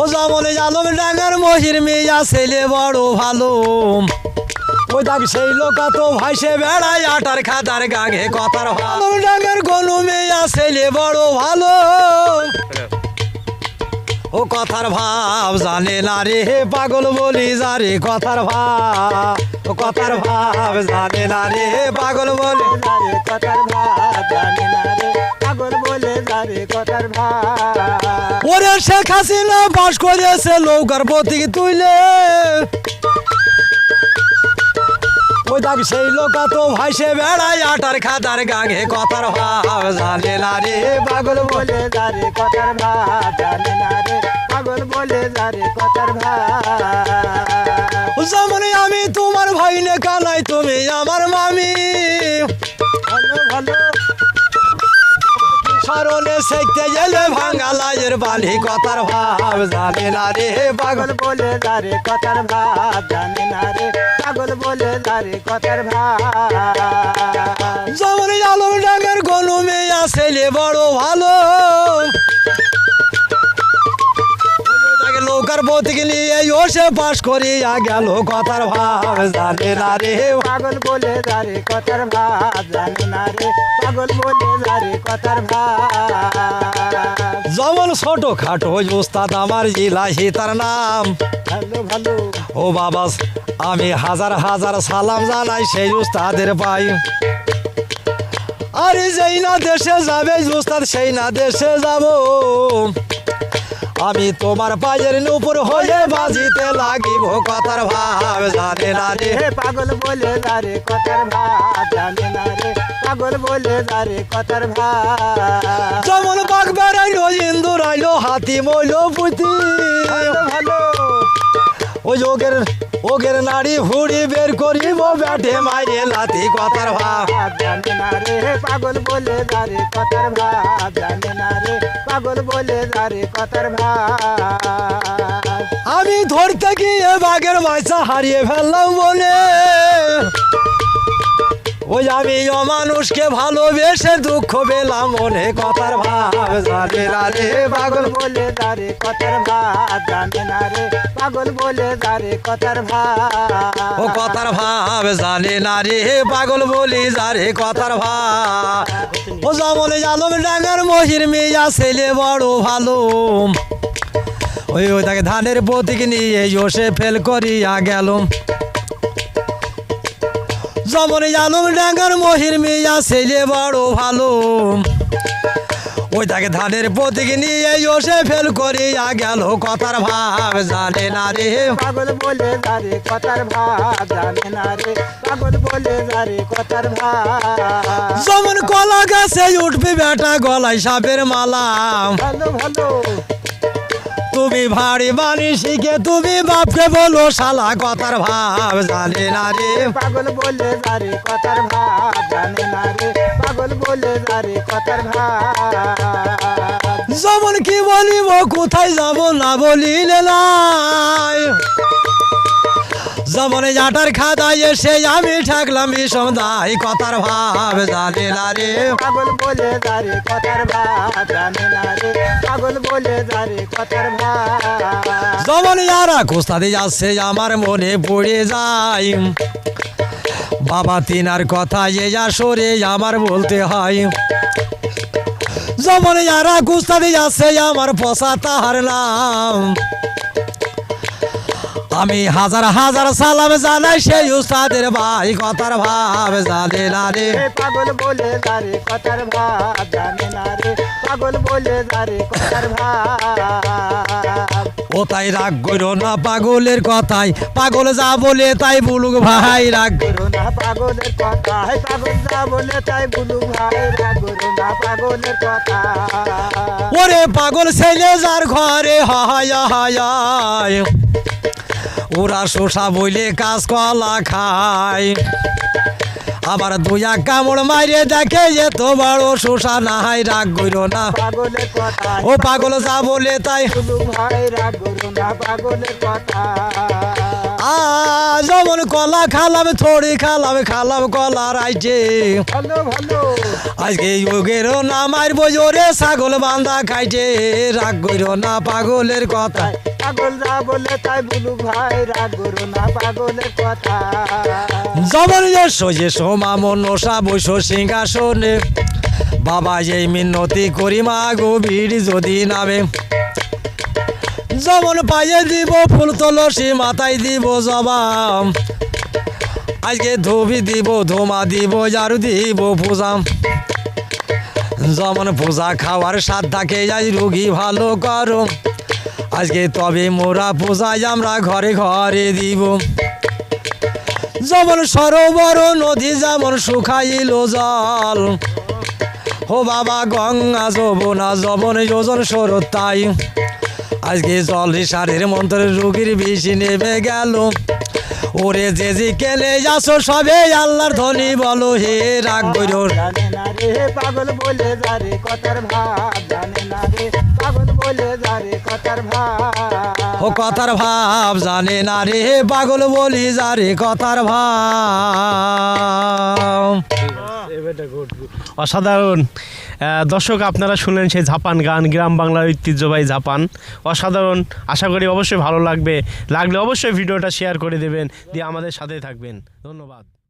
ও যেমন আলম ডাঙ্গার মহির মেয়া ছেলে বড় ভালো। ওই দেখ সেই লোকা তো ভাইসে বেড়ায় আটার গাঙে কথার ভালো ডাঙ্গার গনু মেয়া ছেলে বড় ভালো। ও কথার ভাব জানে না রে পাগল বলি যারে কথার ভাব। ও কথার ভাব জানে না রে পাগল বলি কথার ভাত জানে না রে, পাগল বলে যারে কথার ওরে শেখ হাসিনা বাস করেছে নৌকার প্রতীক তুইলে। ওই দেখ সেই লোকা তো ভাইসে বেড়ায় আটার খাদার গাঙে কথার ভাব জানে না রে। পাগল বলে যারে কথার ভাত জানে না রে। পাগল বলে যারে কথার ভাত যেমন আমি তোমার ভাই নে কানাই শেখতে গেলে ভাঙা লাইয়ের বালি, কথার ভাব জানে না রে। পাগল বলে দারে কথার ভাব জানে না রে। পাগল বলে দারে কথার ভাব। যেমন আলম ডাঙের গনু মেয়া, ছেলে বড় ভালো। নিয়ে ওসে পাশ করিয়া গেল কথার ভাব জানে না রে পাগল বলে যারে কথার ভাত জানে না রে পাগল বলে যারে কথার ভাত যেমন ছোট খাটো উস্তাদ আমার জিলাহি তার নাম। ভালো ভালো। ও বাবা আমি হাজার হাজার সালাম জানাই সেই উস্তাদের পাই আরে যেই না দেশে যাবে উস্তাদ সেই না দেশে যাব। আমি তোমার পায়ের উপর হয়ে বাজিতে লাগিব কথার ভাব জানে না রে। হে পাগল বলে যারে কথার ভাত জানে না রে। পাগল বলে যারে কথার ভাত যেমন বাঘ বেড়াইলো ইন্দুর আইলো হাতি মইলো পুতি। ভালো ভালো। ওই ওগের ওগের নাড়ি হুড়ি বের করিব ব্যাটে মাইরে লাতি কথার ভাব। ভাত জানে না রে। হে পাগল বলে যারে কথার ভাত জানে না রে। পাগল বলে যারে কথার ভাই আমি ধরতে গিয়ে বাঘের মাইসা হারিয়ে ফেললাম বলে। ওই আমি অমানুষকে ভালোবেসে দুঃখ পেলাম, মনে কথার ভাব জানে না রে। পাগল বলে যারে কথার ভাত জানে না রে। পাগল বলে যারে কথার ভাত ও কথার ভাব জানে না রে। পাগল বলি যারে কথার ভাব। ও যেমন আলম ডাঙ্গার মহির মেয়া ছেলে বড় ভালো। ওই ওই তাকে ধানের প্রতীক নিয়ে ওসে ফেল করিয়া গেল যেমন আলম ডাঙ্গার মহির মেয়া ছেলে বড় ভালো। ওই তাকে ধানের প্রতীক নিয়ে ওসে ফেল করিয়া গেল কথার ভাব জানে না রে। পাগল বলে যারে কথার ভাত জানে না রে। পাগল বলে যারে কথার ভাত যেমন কলা গাছে উঠবে বেটা গলায় সাপের মালা। ভালো ভালো। তুমি ভারী বানি শিখে তুমি বাপকে বলো শালা কথার ভাব জানে না রে। পাগল বলে যারে কথার ভাব জানে না রে। পাগল বলে যারে কথার ভাব। যেমন কি বলিব কোথায় যাব না বলিলে নাই। যেমন জাটার খাদায় এসে আমি ঠাকলাম বিষম দায় কথার ভাব জানে না রে। পাগল বলে যারে কথার ভাত জানে না রে। পাগল বলে যারে কথার ভাত যেমন ইয়ারা কোস্তাতে যাচ্ছে আমার মনে পড়ে যায়। বাবা তিনার কথা এ সরে আমার বলতে হয়। যেমন ইয়ারা কুস্তাতে যাচ্ছে আমার পশা তাহার নাম। আমি হাজার হাজার সালাম জানাই সেই উস্তাদের ভাই কথার ভাব জানে না রে। পাগল বলে যারে কথার ভাত জানে না রে। পাগল বলে যারে কথার ভাত ও তাই রাগ করো না পাগলের কথাই পাগল যা বলে তাই বলুক ভাই রাগ। গুরু না পাগলের কথা হে পাগল যা বলে তাই বুলু ভাই রা গুরু না পাগলের কথা ওরে পাগল ছেলে যার ঘরে হায় হায়। ওরা শোষা বইলে কাজ কলা খায়। আবার দুয়া কামড় মাইরে দেখে যে তোমার ও শোষা না হাই রাগ গইল না। ও পাগল যা বলে তাই। রাগ ভাই রা না পাগলের কথা যেমন কলা খালাম থড়ি খালাম খালাম কলা ভালো আজকে যোগেরও না মারবো জোরে ছাগল বান্ধা খাইছে। রাগ করো না পাগলের কথা। পাগল যা বলে তাই বুলু ভাই রাগ করো না পাগলের কথা। যেমন যে সোজে সোমা মনসা বৈশ সিংহাসনে বাবা এই মিনতি করি মা গভীর যদি নামে। যেমন পায়ে দিব, ফুল তুলসী মাথায় দিব জবাম। আজকে ধুবি দিব, ধুমা দিব জারু দিব পূজা যেমন পূজা খাওয়ার স্বাদ থাকে যাই রুগী ভালো করো আজকে তবে মোরা পূজায় আমরা ঘরে ঘরে দিব। যেমন সরোবর, নদী যেমন শুকাইল জল। ও বাবা গঙ্গা যমুনা, যমন যোজন সরত তাই। আজকে জল সারের মন্ত্রের রুগীর বেশি নেমে গেল। ওরে যে যে কেলে যাসো সবে আল্লাহর ধনী বলো হে রাগ গরুর জানে না রে পাগল বলে যা রে কথার ভাব। জানে না রে পাগল বলে যা রে কথার ভাব। ও কথার ভাব জানে না রে পাগল বলি যা রে কথার ভাব। অসাধারণ। দর্শক, আপনারা শুনলেন সেই ঝাপান গান, গ্রাম বাংলার ঐতিহ্যবাহী ঝাপান অসাধারণ। আশা করি অবশ্যই ভালো লাগবে। লাগলে অবশ্যই ভিডিওটা শেয়ার করে দেবেন। দিয়ে আমাদের সাথে থাকবেন। ধন্যবাদ।